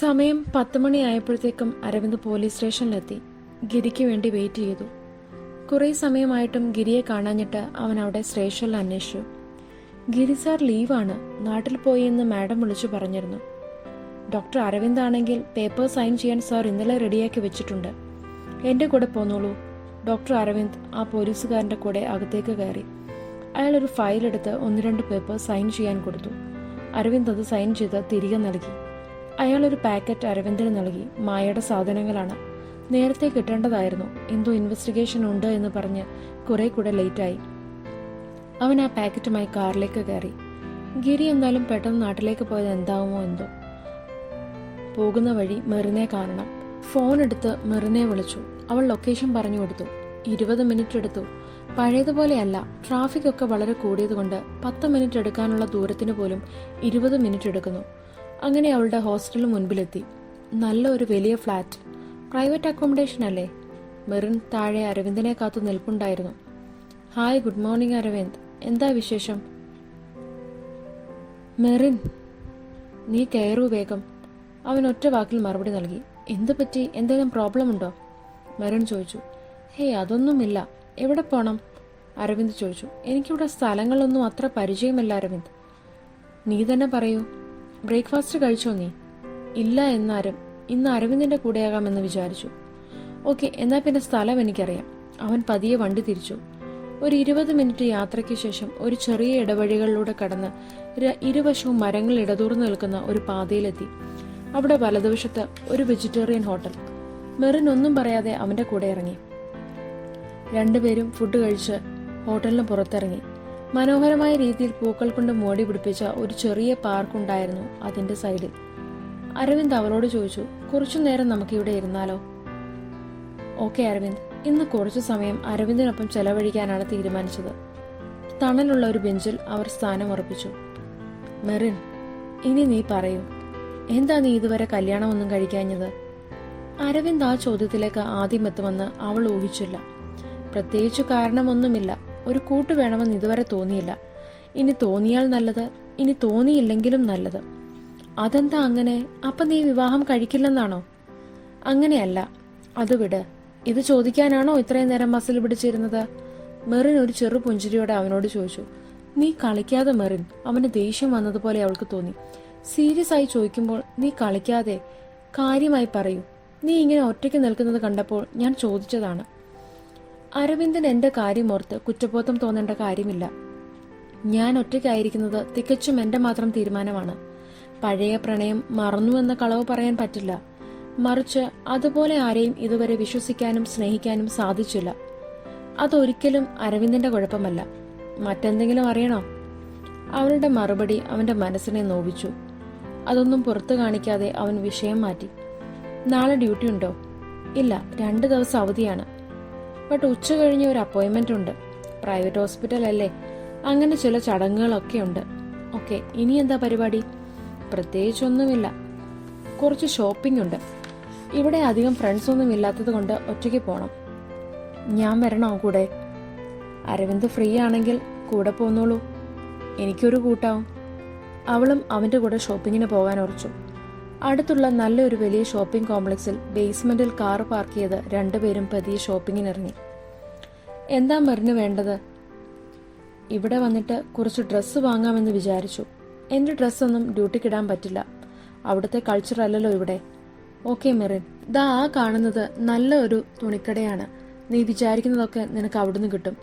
സമയം പത്ത് മണിയായപ്പോഴത്തേക്കും അരവിന്ദ് പോലീസ് സ്റ്റേഷനിലെത്തി. ഗിരിക്ക് വേണ്ടി വെയിറ്റ് ചെയ്തു. കുറേ സമയമായിട്ടും ഗിരിയെ കാണാഞ്ഞിട്ട് അവൻ അവിടെ സ്റ്റേഷനിൽ അന്വേഷിച്ചു. ഗിരി സാർ ലീവാണ്. നാട്ടിൽ പോയി എന്ന് മാഡം വിളിച്ചു പറഞ്ഞിരുന്നു. ഡോക്ടർ അരവിന്ദ് ആണെങ്കിൽ പേപ്പർ സൈൻ ചെയ്യാൻ സാർ ഇന്നലെ റെഡിയാക്കി വെച്ചിട്ടുണ്ട്. എന്റെ കൂടെ പോന്നോളൂ. ഡോക്ടർ അരവിന്ദ് ആ പോലീസുകാരന്റെ കൂടെ അകത്തേക്ക് കയറി. അയാൾ ഒരു ഫയൽ എടുത്ത് ഒന്ന് രണ്ട് പേപ്പർ സൈൻ ചെയ്യാൻ കൊടുത്തു. അരവിന്ദ് അത് സൈൻ ചെയ്ത് തിരികെ നൽകി. അയാൾ ഒരു പാക്കറ്റ് അരവിന്ദിന് നൽകി. മായയുടെ സാധനങ്ങളാണ്. നേരത്തെ കിട്ടേണ്ടതായിരുന്നു. എന്തോ ഇൻവെസ്റ്റിഗേഷൻ ഉണ്ട് എന്ന് പറഞ്ഞ് കുറെ കൂടെ ലേറ്റായി അവൻ ആ പാക്കറ്റുമായി കാറിലേക്ക് കയറി. ഗിരി എന്നാലും പെട്ടെന്ന് നാട്ടിലേക്ക് പോയത് എന്താവുമോ എന്തോ. പോകുന്ന വഴി മെറിനെ കാണണം. ഫോൺ എടുത്ത് മെറിനെ വിളിച്ചു. അവൾ ലൊക്കേഷൻ പറഞ്ഞു കൊടുത്തു. ഇരുപത് മിനിറ്റ് എടുത്തു. പഴയതുപോലെയല്ല ട്രാഫിക് ഒക്കെ വളരെ കൂടിയതുകൊണ്ട് പത്ത് മിനിറ്റ് എടുക്കാനുള്ള ദൂരത്തിന് പോലും ഇരുപത് മിനിറ്റ് എടുക്കുന്നു. അങ്ങനെ അവളുടെ ഹോസ്റ്റലിന് മുൻപിലെത്തി. നല്ല ഒരു വലിയ ഫ്ലാറ്റ്. പ്രൈവറ്റ് അക്കോമഡേഷൻ അല്ലേ? മെറിൻ താഴെ അരവിന്ദിനെ കാത്തു നിൽപ്പുണ്ടായിരുന്നു. Hi good morning Aravind. എന്താ വിശേഷം? മെറിൻ നീ കയറൂ വേഗം. അവൻ ഒറ്റ വാക്കിൽ മറുപടി നൽകി. എന്തു പറ്റി? എന്തെങ്കിലും പ്രോബ്ലം ഉണ്ടോ മെറിൻ ചോദിച്ചു. ഹേയ് അതൊന്നുമില്ല. എവിടെ പോണം? അരവിന്ദ് ചോദിച്ചു. എനിക്കിവിടെ സ്ഥലങ്ങളൊന്നും അത്ര പരിചയമില്ല അരവിന്ദ്. നീ തന്നെ പറയൂ. ബ്രേക്ക്ഫാസ്റ്റ് കഴിച്ചോ നീ? ഇല്ല എന്നാരും. ഇന്ന് അരവിന്ദിന്റെ കൂടെയാകാമെന്ന് വിചാരിച്ചു. ഓക്കെ എന്നാൽ പിന്നെ സ്ഥലം എനിക്കറിയാം. അവൻ പതിയെ വണ്ടി തിരിച്ചു. ഒരു ഇരുപത് മിനിറ്റ് യാത്രയ്ക്ക് ശേഷം ഒരു ചെറിയ ഇടവഴികളിലൂടെ കടന്ന് ഇരുവശവും മരങ്ങൾ ഇടതൂർന്നു നിൽക്കുന്ന ഒരു പാതയിലെത്തി. അവിടെ വലതുവശത്ത് ഒരു വെജിറ്റേറിയൻ ഹോട്ടൽ. മെറിൻ ഒന്നും പറയാതെ അവന്റെ കൂടെ ഇറങ്ങി. രണ്ടുപേരും ഫുഡ് കഴിച്ച് ഹോട്ടലിന് പുറത്തിറങ്ങി. മനോഹരമായ രീതിയിൽ പൂക്കൾ കൊണ്ട് മോടി പിടിപ്പിച്ച ഒരു ചെറിയ പാർക്ക് ഉണ്ടായിരുന്നു അതിന്റെ സൈഡിൽ അരവിന്ദ് അവളോട് ചോദിച്ചു കുറച്ചു നേരം നമുക്കിവിടെ ഇരുന്നാലോ? ഓക്കെ അരവിന്ദ്. ഇന്ന് കുറച്ചു സമയം അരവിന്ദിനൊപ്പം ചെലവഴിക്കാനാണ് തീരുമാനിച്ചത്. തണലുള്ള ഒരു ബെഞ്ചിൽ അവർ സ്ഥാനം ഉറപ്പിച്ചു. മെറിൻ ഇനി നീ പറയൂ. എന്താ നീ ഇതുവരെ കല്യാണമൊന്നും കഴിക്കാഞ്ഞത്? അരവിന്ദ് ആ ചോദ്യത്തിലേക്ക് ആദ്യം എത്തുമെന്ന് അവൾ ഊഹിച്ചില്ല. പ്രത്യേകിച്ച് കാരണമൊന്നുമില്ല. ഒരു കൂട്ട് വേണമെന്ന് ഇതുവരെ തോന്നിയില്ല. ഇനി തോന്നിയാൽ നല്ലത് ഇനി തോന്നിയില്ലെങ്കിലും നല്ലത്. അതെന്താ അങ്ങനെ? അപ്പൊ നീ വിവാഹം കഴിക്കില്ലെന്നാണോ? അങ്ങനെയല്ല. അത് വിട്. ഇത് ചോദിക്കാനാണോ ഇത്രയും നേരം മസിൽ പിടിച്ചിരുന്നത്? മെറിൻ ഒരു ചെറു പുഞ്ചിരിയോടെ അവനോട് ചോദിച്ചു. നീ കളിക്കാതെ മെറിൻ അവന് ദേഷ്യം വന്നതുപോലെ അവൾക്ക് തോന്നി. സീരിയസ് ആയി ചോദിക്കുമ്പോൾ നീ കളിക്കാതെ കാര്യമായി പറയൂ. നീ ഇങ്ങനെ ഒറ്റയ്ക്ക് നിൽക്കുന്നത് കണ്ടപ്പോൾ ഞാൻ ചോദിച്ചതാണ്. അരവിന്ദൻ എന്റെ കാര്യമോർത്ത് കുറ്റബോധം തോന്നേണ്ട കാര്യമില്ല. ഞാൻ ഒറ്റയ്ക്കായിരിക്കുന്നത് തികച്ചും എന്റെ മാത്രം തീരുമാനമാണ്. പഴയ പ്രണയം മറന്നു എന്ന കളവ് പറയാൻ പറ്റില്ല. മറിച്ച് അതുപോലെ ആരെയും ഇതുവരെ വിശ്വസിക്കാനും സ്നേഹിക്കാനും സാധിച്ചില്ല. അതൊരിക്കലും അരവിന്ദന്റെ കുഴപ്പമല്ല. മറ്റെന്തെങ്കിലും അറിയണോ? അവളുടെ മറുപടി അവന്റെ മനസ്സിനെ നോവിച്ചു. അതൊന്നും പുറത്തു കാണിക്കാതെ അവൻ വിഷയം മാറ്റി. നാളെ ഡ്യൂട്ടി ഉണ്ടോ? ഇല്ല രണ്ട് ദിവസം അവധിയാണ്. ബട്ട് ഉച്ച കഴിഞ്ഞ് ഒരു അപ്പോയിന്റ്മെന്റ് ഉണ്ട്. പ്രൈവറ്റ് ഹോസ്പിറ്റൽ അല്ലേ? അങ്ങനെ ചില ചടങ്ങുകളൊക്കെ ഉണ്ട്. ഓക്കെ ഇനി എന്താ പരിപാടി? പ്രത്യേകിച്ചൊന്നുമില്ല. കുറച്ച് ഷോപ്പിംഗ് ഉണ്ട്. ഇവിടെ അധികം ഫ്രണ്ട്സ് ഒന്നും ഇല്ലാത്തത് കൊണ്ട് ഒറ്റയ്ക്ക് പോകണം ഞാൻ വരണോ കൂടെ? അരവിന്ദ് ഫ്രീ ആണെങ്കിൽ കൂടെ പോന്നോളൂ. എനിക്കൊരു കൂട്ടാവും. അവളും അവന്റെ കൂടെ ഷോപ്പിങ്ങിന് പോകാൻ ഉറച്ചു. അടുത്തുള്ള നല്ലൊരു വലിയ ഷോപ്പിംഗ് കോംപ്ലക്സിൽ ബേസ്മെന്റിൽ കാർ പാർക്ക് ചെയ്ത് രണ്ടുപേരും പതിയെ ഷോപ്പിങ്ങിനിറങ്ങി. എന്താ മെറിന് വേണ്ടത്? ഇവിടെ വന്നിട്ട് കുറച്ച് ഡ്രസ്സ് വാങ്ങാമെന്ന് വിചാരിച്ചു. എന്റെ ഡ്രസ്സൊന്നും ഡ്യൂട്ടിക്കിടാൻ പറ്റില്ല. അവിടുത്തെ കൾച്ചർ അല്ലല്ലോ ഇവിടെ. ഓക്കെ മെറിൻ. ദാ ആ കാണുന്നത് നല്ല ഒരു തുണിക്കടയാണ്. നീ വിചാരിക്കുന്നതൊക്കെ നിനക്ക് അവിടുന്ന് കിട്ടും.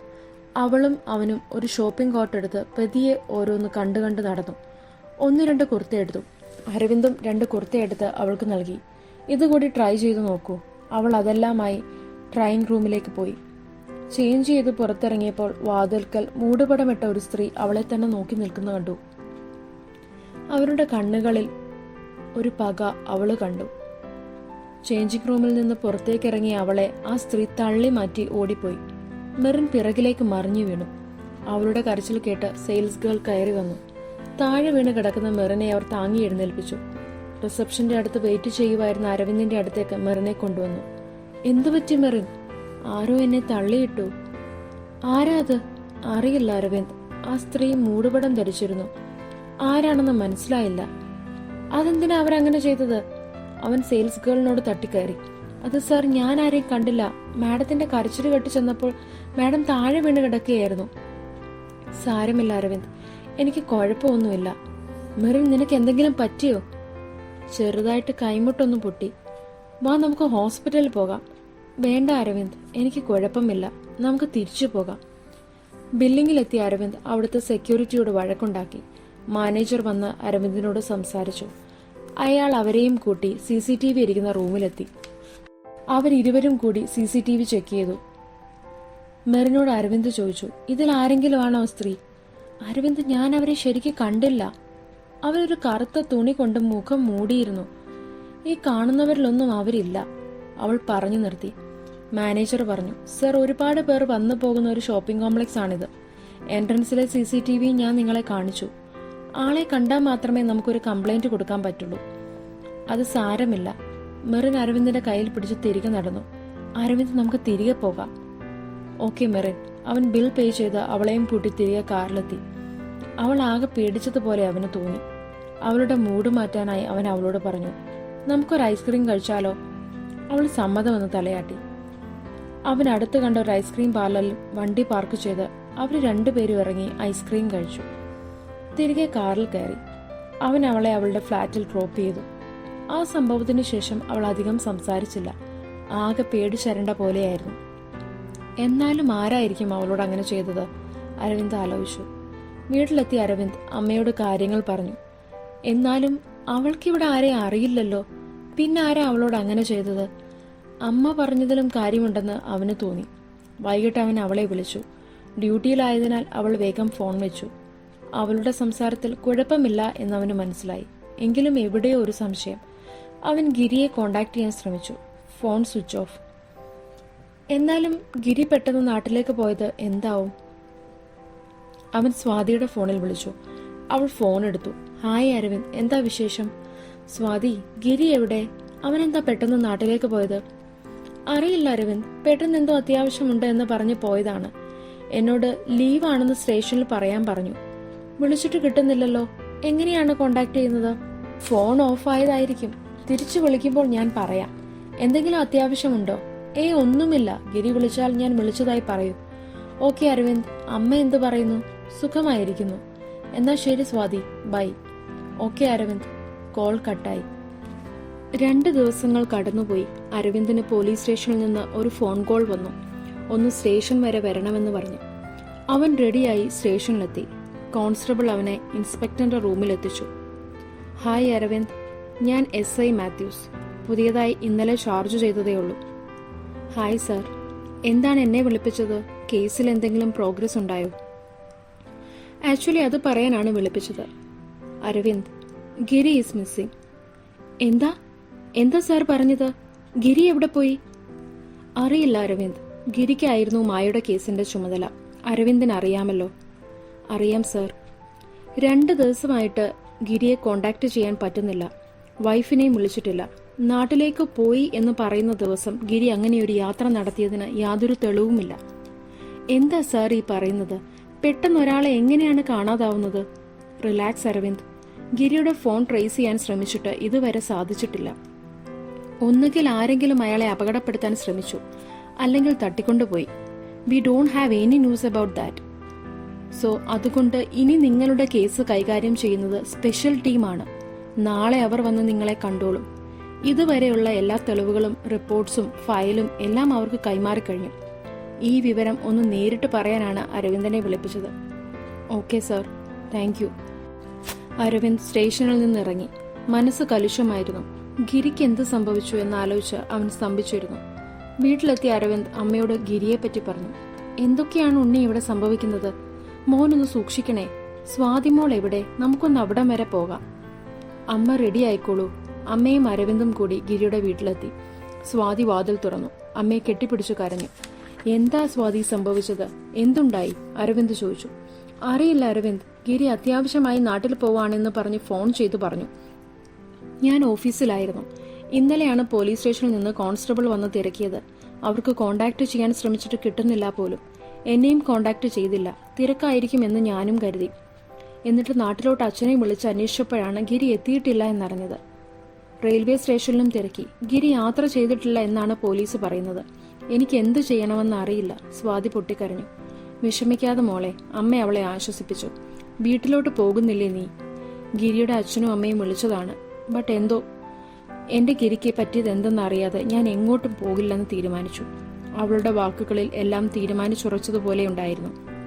അവളും അവനും ഒരു ഷോപ്പിംഗ് കോട്ട് എടുത്ത് പതിയെ ഓരോന്ന് കണ്ടു കണ്ട് നടന്നു. ഒന്ന് രണ്ട് കുർത്ത എടുത്തു. അരവിന്ദും രണ്ട് കുർത്തയെടുത്ത് അവൾക്ക് നൽകി. ഇതുകൂടി ട്രൈ ചെയ്തു നോക്കൂ. അവൾ അതെല്ലാമായി ട്രൈയിങ് റൂമിലേക്ക് പോയി. ചേഞ്ച് ചെയ്ത് പുറത്തിറങ്ങിയപ്പോൾ വാതിൽക്കൽ മൂടുപടമിട്ട ഒരു സ്ത്രീ അവളെ തന്നെ നോക്കി നിൽക്കുന്ന കണ്ടു. അവരുടെ കണ്ണുകളിൽ ഒരു പക അവൾ കണ്ടു. ചേഞ്ചിങ് റൂമിൽ നിന്ന് പുറത്തേക്ക് ഇറങ്ങിയ അവളെ ആ സ്ത്രീ തള്ളി മാറ്റി ഓടിപ്പോയി. മെറിൻ പിറകിലേക്ക് മറിഞ്ഞു വീണു. അവളുടെ കരച്ചിൽ കേട്ട് സെയിൽസ് ഗേൾ കയറി വന്നു. താഴെ വീണ് കിടക്കുന്ന മെറിനെ അവർ താങ്ങി എഴുന്നേൽപ്പിച്ചു. റിസപ്ഷന്റെ അടുത്ത് വെയിറ്റ് ചെയ്യുമായിരുന്ന അരവിന്ദിന്റെ അടുത്തേക്ക് മെറിനെ കൊണ്ടുവന്നു. എന്തു പറ്റി മെറിൻ? ആരോ എന്നെ തള്ളിയിട്ടു? ആരാ അത്? അറിയില്ല അരവിന്ദ്. ആ സ്ത്രീ മൂടുപടം ധരിച്ചിരുന്നു. ആരാണെന്ന് മനസ്സിലായില്ല. അതെന്തിനാ അവരങ്ങനെ ചെയ്തത്? അവൻ സെയിൽസ് ഗേളിനോട് തട്ടിക്കയറി. അത് സാർ ഞാൻ ആരെയും കണ്ടില്ല. മാഡത്തിന്റെ കരച്ചിൽ കെട്ടി ചെന്നപ്പോൾ മാഡം താഴെ വീണ് കിടക്കുകയായിരുന്നു. സാരമില്ല അരവിന്ദ്. എനിക്ക് കുഴപ്പമൊന്നുമില്ല. മെറിൻ നിനക്ക് എന്തെങ്കിലും പറ്റിയോ? ചെറുതായിട്ട് കൈമുട്ടൊന്ന് പൊട്ടി. വാ നമുക്ക് ഹോസ്പിറ്റലിൽ പോകാം. വേണ്ട അരവിന്ദ്. എനിക്ക് കുഴപ്പമില്ല. നമുക്ക് തിരിച്ചു പോകാം. ബില്ലിങ്ങിലെത്തിയ അരവിന്ദ് അവിടുത്തെ സെക്യൂരിറ്റിയോട് വഴക്കുണ്ടാക്കി. മാനേജർ വന്ന് അരവിന്ദിനോട് സംസാരിച്ചു. അയാൾ അവരെയും കൂട്ടി സി സി ടി വി ഇരിക്കുന്ന റൂമിലെത്തി. അവരിരുവരും കൂടി C C T V check ചെയ്തു. മെറിനോട് അരവിന്ദ് ചോദിച്ചു ഇതിൽ ആരെങ്കിലും ആണോ സ്ത്രീ? അരവിന്ദ് ഞാൻ അവരെ ശരിക്കും കണ്ടില്ല. അവരൊരു കറുത്ത തുണി കൊണ്ട് മുഖം മൂടിയിരുന്നു. ഈ കാണുന്നവരിലൊന്നും അവരില്ല. അവൾ പറഞ്ഞു നിർത്തി. മാനേജർ പറഞ്ഞു സർ ഒരുപാട് പേർ വന്നു പോകുന്ന ഒരു ഷോപ്പിംഗ് കോംപ്ലക്സ് ആണിത്. എൻട്രൻസിലെ സി സി ടി വി ഞാൻ നിങ്ങളെ കാണിച്ചു. ആളെ കണ്ടാൽ മാത്രമേ നമുക്കൊരു കംപ്ലൈന്റ് കൊടുക്കാൻ പറ്റുള്ളൂ. അത് സാരമില്ല. മെറിൻ അരവിന്ദിന്റെ കയ്യിൽ പിടിച്ച് തിരികെ നടന്നു. അരവിന്ദ് നമുക്ക് തിരികെ പോകാം. ഓക്കെ മെറിൻ. അവൻ ബിൽ പേ ചെയ്ത് അവളെയും കൂട്ടി തിരികെ കാറിലെത്തി. അവൾ ആകെ പേടിച്ചതുപോലെ അവന് തോന്നി. അവളുടെ മൂഡ് മാറ്റാനായി അവൻ അവളോട് പറഞ്ഞു നമുക്കൊരു ഐസ്ക്രീം കഴിച്ചാലോ? അവൾ സമ്മതമെന്ന് തലയാട്ടി. അവൻ അടുത്ത് കണ്ട ഒരു ഐസ്ക്രീം പാർലറിൽ വണ്ടി പാർക്ക് ചെയ്ത് അവർ രണ്ടുപേരും ഇറങ്ങി ഐസ്ക്രീം കഴിച്ചു. തിരികെ കാറിൽ കയറി. അവൻ അവളെ അവളുടെ ഫ്ലാറ്റിൽ ഡ്രോപ്പ് ചെയ്തു. ആ സംഭവത്തിന് ശേഷം അവൾ അധികം സംസാരിച്ചില്ല. ആകെ പേടിച്ചരണ്ട പോലെയായിരുന്നു. എന്നാലും ആരായിരിക്കും അവളോട് അങ്ങനെ ചെയ്തത്? അരവിന്ദ് ആലോചിച്ചു. വീട്ടിലെത്തി അരവിന്ദ് അമ്മയോട് കാര്യങ്ങൾ പറഞ്ഞു. എന്നാലും അവൾക്കിവിടെ ആരെ അറിയില്ലല്ലോ. പിന്നെ ആരാ അവളോട് അങ്ങനെ ചെയ്തത്? അമ്മ പറഞ്ഞതിലും കാര്യമുണ്ടെന്ന് അവന് തോന്നി. വൈകിട്ട് അവൻ അവളെ വിളിച്ചു. ഡ്യൂട്ടിയിലായതിനാൽ അവൾ വേഗം ഫോൺ വെച്ചു. അവളുടെ സംസാരത്തിൽ കുഴപ്പമില്ല എന്നവന് മനസ്സിലായി. എങ്കിലും എവിടെയോ ഒരു സംശയം. അവൻ ഗിരിയെ കോണ്ടാക്ട് ചെയ്യാൻ ശ്രമിച്ചു. Phone switch off. എന്നാലും ഗിരി പെട്ടെന്ന് നാട്ടിലേക്ക് പോയത് എന്താവും? അവൻ സ്വാതിയുടെ ഫോണിൽ വിളിച്ചു. അവൾ ഫോൺ എടുത്തു. ഹായ് അരവിന്ദ് എന്താ വിശേഷം? സ്വാതി ഗിരി എവിടെ? അവൻ എന്താ പെട്ടെന്ന് നാട്ടിലേക്ക് പോയത്? അറിയില്ല അരവിന്ദ് പെട്ടെന്ന് എന്തോ അത്യാവശ്യമുണ്ട് എന്ന് പറഞ്ഞ് പോയതാണ്. എന്നോട് ലീവാണെന്ന് സ്റ്റേഷനിൽ പറയാൻ പറഞ്ഞു. വിളിച്ചിട്ട് കിട്ടുന്നില്ലല്ലോ. എങ്ങനെയാണ് കോണ്ടാക്ട് ചെയ്യുന്നത്? ഫോൺ ഓഫ് ആയതായിരിക്കും. തിരിച്ചു വിളിക്കുമ്പോൾ ഞാൻ പറയാം. എന്തെങ്കിലും അത്യാവശ്യമുണ്ടോ? ഏയ് ഒന്നുമില്ല. ഗിരി വിളിച്ചാൽ ഞാൻ വിളിച്ചതായി പറയും. ഓക്കെ അരവിന്ദ്. അമ്മ എന്ത് പറയുന്നു? സുഖമായിരിക്കുന്നു. എന്നാ ശരി Swathi. Bye. Okay Aravind. Call കട്ടായി. രണ്ട് ദിവസങ്ങൾ കടന്നുപോയി. അരവിന്ദിന് പോലീസ് സ്റ്റേഷനിൽ നിന്ന് ഒരു ഫോൺ കോൾ വന്നു. ഒന്ന് സ്റ്റേഷൻ വരെ വരണമെന്ന് പറഞ്ഞു. അവൻ റെഡിയായി സ്റ്റേഷനിലെത്തി. കോൺസ്റ്റബിൾ അവനെ ഇൻസ്പെക്ടറിന്റെ റൂമിലെത്തിച്ചു. ഹായ് അരവിന്ദ്. ഞാൻ എസ് ഐ മാത്യൂസ്. പുതിയതായി ഇന്നലെ ചാർജ് ചെയ്തതേ ഉള്ളൂ. Hi sir. എന്താണ് എന്നെ വിളിപ്പിച്ചത്? കേസിൽ എന്തെങ്കിലും പ്രോഗ്രസ് ഉണ്ടായോ? ആക്ച്വലി അത് പറയാനാണ് വിളിപ്പിച്ചത്. അരവിന്ദ് ഗിരി ഈസ് മിസ്സിംഗ് എന്താ? എന്താ സാർ പറഞ്ഞത്? ഗിരി എവിടെ പോയി? അറിയില്ല അരവിന്ദ്. ഗിരിക്കായിരുന്നു മായയുടെ കേസിന്റെ ചുമതല. അരവിന്ദിന് അറിയാമല്ലോ. അറിയാം സാർ. രണ്ട് ദിവസമായിട്ട് ഗിരിയെ കോണ്ടാക്ട് ചെയ്യാൻ പറ്റുന്നില്ല. വൈഫിനെയും വിളിച്ചിട്ടില്ല. നാട്ടിലേക്ക് പോയി എന്ന് പറയുന്ന ദിവസം ഗിരി അങ്ങനെ ഒരു യാത്ര നടത്തിയതിന് യാതൊരു തെളിവുമില്ല. എന്താ സാർ ഈ പറയുന്നത്? പെട്ടെന്ന് ഒരാളെ എങ്ങനെയാണ് കാണാതാവുന്നത്? റിലാക്സ് അരവിന്ദ്. ഗിരിയുടെ ഫോൺ ട്രേസ് ചെയ്യാൻ ശ്രമിച്ചിട്ട് ഇതുവരെ സാധിച്ചിട്ടില്ല. ഒന്നുകിൽ ആരെങ്കിലും അയാളെ അപകടപ്പെടുത്താൻ ശ്രമിച്ചു അല്ലെങ്കിൽ തട്ടിക്കൊണ്ടുപോയി. We don't have any news about that so അതുകൊണ്ട് ഇനി നിങ്ങളുടെ കേസ് കൈകാര്യം ചെയ്യുന്നത് സ്പെഷ്യൽ ടീമാണ് നാളെ അവർ വന്ന് നിങ്ങളെ കണ്ടോളും. ഇതുവരെയുള്ള എല്ലാ തെളിവുകളും റിപ്പോർട്ട്സും ഫയലും എല്ലാം അവർക്ക് കൈമാറിക്കഴിഞ്ഞു. ഈ വിവരം ഒന്ന് നേരിട്ട് പറയാനാണ് അരവിന്ദനെ വിളിപ്പിച്ചത്. Okay sir thank you Aravind സ്റ്റേഷനിൽ നിന്നിറങ്ങി. മനസ്സ് കലുഷമായിരുന്നു. ഗിരിക്ക് എന്ത് സംഭവിച്ചു എന്നാലോചിച്ച് അവൻ സ്തംഭിച്ചിരുന്നു. വീട്ടിലെത്തിയ അരവിന്ദ് അമ്മയോട് ഗിരിയെപ്പറ്റി പറഞ്ഞു. എന്തൊക്കെയാണ് ഉണ്ണി ഇവിടെ സംഭവിക്കുന്നത്? മോനൊന്ന് സൂക്ഷിക്കണേ. സ്വാതിമോൾ എവിടെ? നമുക്കൊന്ന് അവിടം വരെ പോകാം. അമ്മ റെഡി ആയിക്കോളൂ. അമ്മയും അരവിന്ദും കൂടി ഗിരിയുടെ വീട്ടിലെത്തി. സ്വാതി വാതിൽ തുറന്നു. അമ്മയെ കെട്ടിപ്പിടിച്ചു കരഞ്ഞു. എന്താ സ്വാതി സംഭവിച്ചത്? എന്തുണ്ടായി? അരവിന്ദ് ചോദിച്ചു. അറിയില്ല അരവിന്ദ്. ഗിരി അത്യാവശ്യമായി നാട്ടിൽ പോവാണെന്ന് പറഞ്ഞ് ഫോൺ ചെയ്തു പറഞ്ഞു. ഞാൻ ഓഫീസിലായിരുന്നു. ഇന്നലെയാണ് പോലീസ് സ്റ്റേഷനിൽ നിന്ന് കോൺസ്റ്റബിൾ വന്ന് തിരക്കിയത്. അവർക്ക് കോണ്ടാക്ട് ചെയ്യാൻ ശ്രമിച്ചിട്ട് കിട്ടുന്നില്ല പോലും. എന്നെയും കോണ്ടാക്ട് ചെയ്തില്ല. തിരക്കായിരിക്കും എന്ന് ഞാനും കരുതി. എന്നിട്ട് നാട്ടിലോട്ട് അച്ഛനെയും വിളിച്ച് അന്വേഷിച്ചപ്പോഴാണ് ഗിരി എത്തിയിട്ടില്ല എന്നറിഞ്ഞത്. റെയിൽവേ സ്റ്റേഷനിലും തിരക്കി. ഗിരി യാത്ര ചെയ്തിട്ടില്ല എന്നാണ് പോലീസ് പറയുന്നത്. എനിക്ക് എന്തു ചെയ്യണമെന്ന് അറിയില്ല. സ്വാതി പൊട്ടിക്കരഞ്ഞു. വിഷമിക്കാതെ മോളെ അമ്മ അവളെ ആശ്വസിപ്പിച്ചു. വീട്ടിലോട്ട് പോകുന്നില്ലേ നീ? ഗിരിയുടെ അച്ഛനും അമ്മയും വിളിച്ചതാണ്. ബട്ട് എന്തോ? എന്റെ ഗിരിക്ക് പറ്റിയത് എന്തെന്നറിയാതെ ഞാൻ എങ്ങോട്ടും പോകില്ലെന്ന് തീരുമാനിച്ചു. അവളുടെ വാക്കുകളിൽ എല്ലാം തീരുമാനിച്ചുറച്ചതുപോലെ ഉണ്ടായിരുന്നു.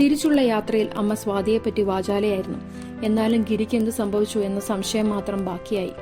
തിരിച്ചുള്ള യാത്രയിൽ അമ്മ സ്വാതിയെപ്പറ്റി വാചാലയായിരുന്നു. എന്നാലും ഗിരിക്ക് എന്ത് സംഭവിച്ചു എന്ന സംശയം മാത്രം ബാക്കിയായി.